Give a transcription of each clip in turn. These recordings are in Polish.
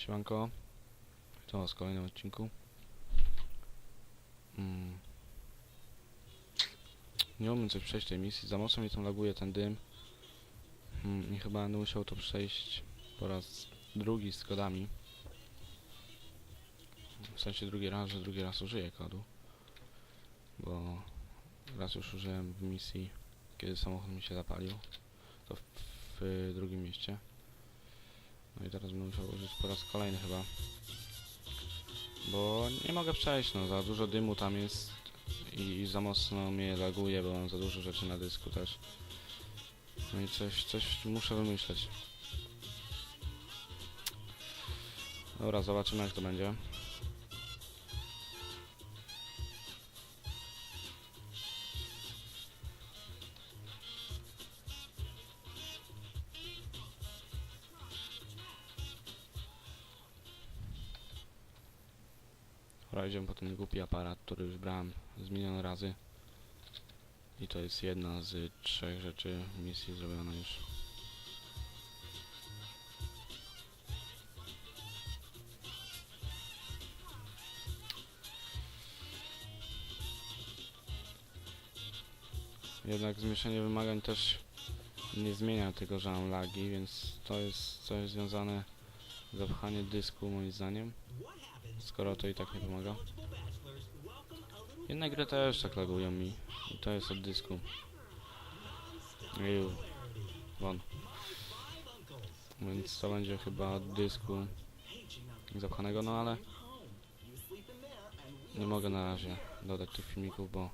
Siemanko. To was w kolejnym odcinku. Mm. Nie umiem coś przejść tej misji. Za mocno mi tam laguje ten dym. Mm, I chyba będę musiał to przejść po raz drugi z kodami. W sensie drugi raz, że drugi raz użyję kodu. Bo raz już użyłem w misji, kiedy samochód mi się zapalił. To w, w drugim mieście. No i teraz będę musiał użyć po raz kolejny chyba. Bo nie mogę przejść, no za dużo dymu tam jest i, i za mocno mnie laguje, bo mam za dużo rzeczy na dysku też. No i coś, coś muszę wymyśleć. Dobra, zobaczymy jak to będzie. Dobra, idziemy po ten głupi aparat, który już brałem z milion razy. I to jest jedna z trzech rzeczy misji zrobiona już. Jednak zmieszanie wymagań też nie zmienia tego, że mam lagi, więc to jest coś związane zapchanie dysku moim zdaniem. Skoro to i tak nie pomaga. Inne gry też tak lagują mi. I to jest od dysku. Eju. Won. Więc to będzie chyba od dysku zapchanego, no ale nie mogę na razie dodać tych filmików, bo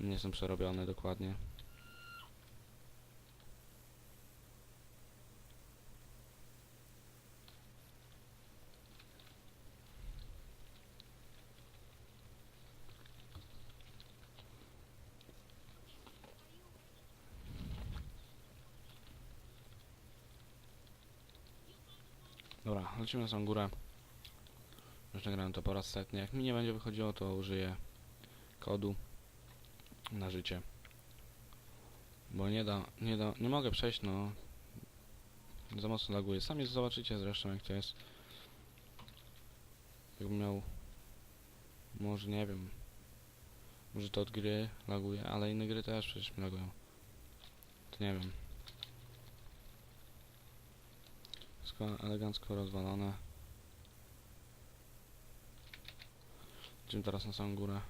nie są przerobione dokładnie. Dobra, lecimy na samą górę. Już nagrałem to po raz setny. Jak mi nie będzie wychodziło, to użyję kodu na życie. Bo nie da, nie da, nie mogę przejść, no. Za mocno laguje. Sami zobaczycie zresztą jak to jest. Jakbym miał... Może nie wiem. Może to od gry laguje, ale inne gry też przecież mi lagują. To nie wiem. Wszystko elegancko rozwalone. Idziemy teraz na samą górę.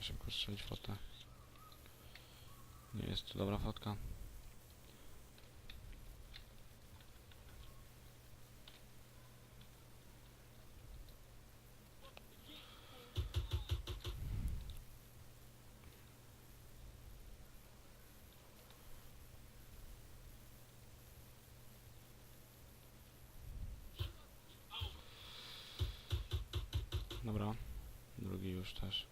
Szybko strzelić fotę. Nie jest to dobra fotka. Dobra. Drugi już też.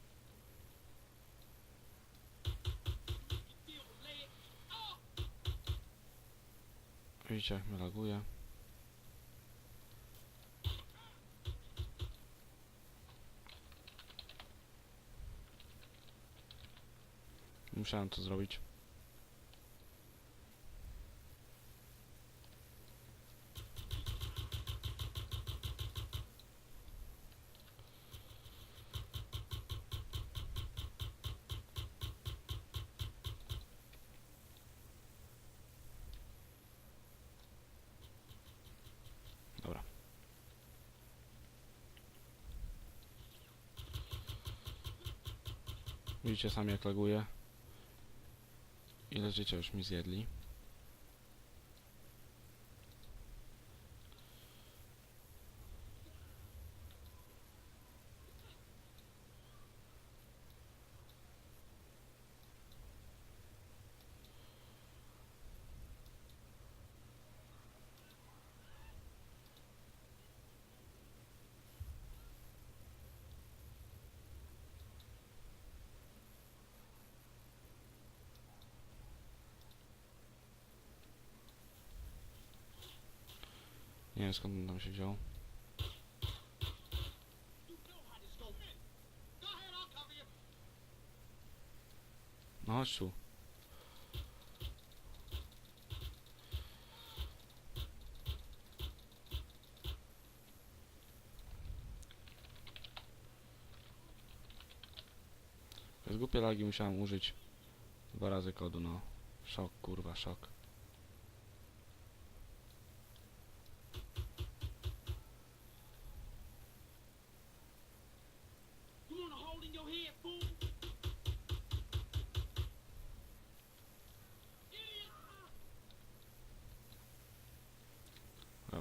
Widzicie jak mnie laguje. Musiałem to zrobić. Dobra. Widzicie sami jak laguje. Ile życia już mi zjedli. Nie wiem skąd on tam się wziął. No chodź tu. Z głupie lagi musiałem użyć dwa razy kodu, no. Szok, kurwa, szok.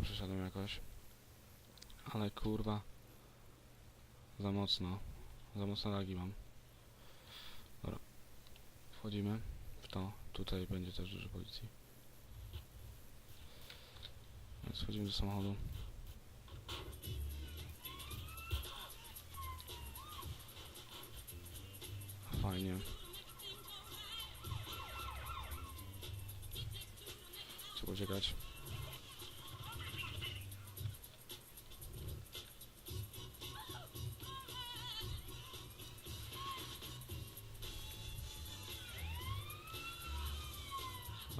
Przeszedłem jakoś. Ale kurwa. Za mocno. Za mocno lagi mam. Dobra. Wchodzimy w to. Tutaj będzie też dużo policji. Więc wchodzimy do samochodu. Fajnie. Trzeba uciekać.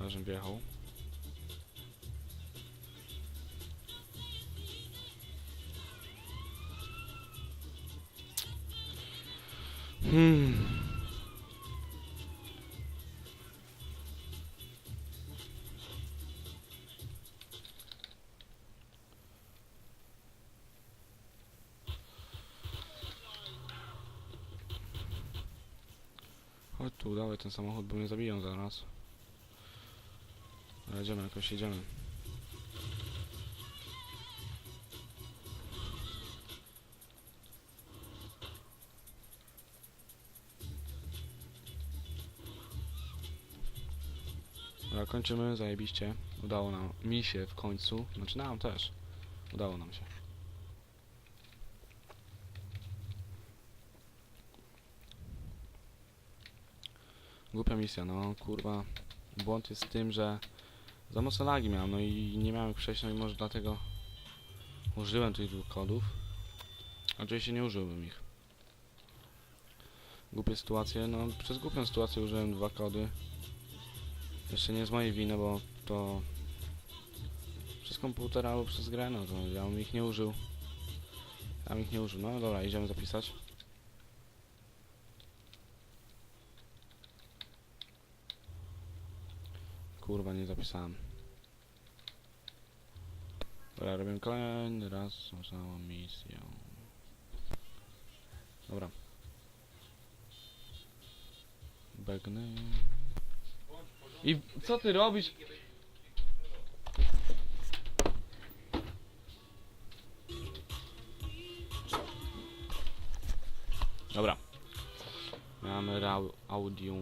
Żem wjechał. Hmm. Chodź tu, dawaj ten samochód, bo mnie zabiją zaraz. Ale Jedziemy, jakoś jedziemy. Dobra, kończymy, zajebiście. Udało nam, mi się w końcu, znaczy nam też. Udało nam się. Głupia misja, no kurwa. Błąd jest w tym, że za mocno lagi miałem, no i nie miałem przejść, no i może dlatego użyłem tych dwóch kodów. Oczywiście nie użyłbym ich. Głupie sytuacje, no przez głupią sytuację użyłem dwa kody. Jeszcze nie z mojej winy, bo to przez komputer albo przez grę, no to ja bym ich nie użył. Ja bym ich nie użył. No dobra, idziemy zapisać. Kurwa, nie zapisałem. Dobra, robię kolejny raz tą samą misję. Dobra. Begny. I co ty robisz? Dobra. Mamy audio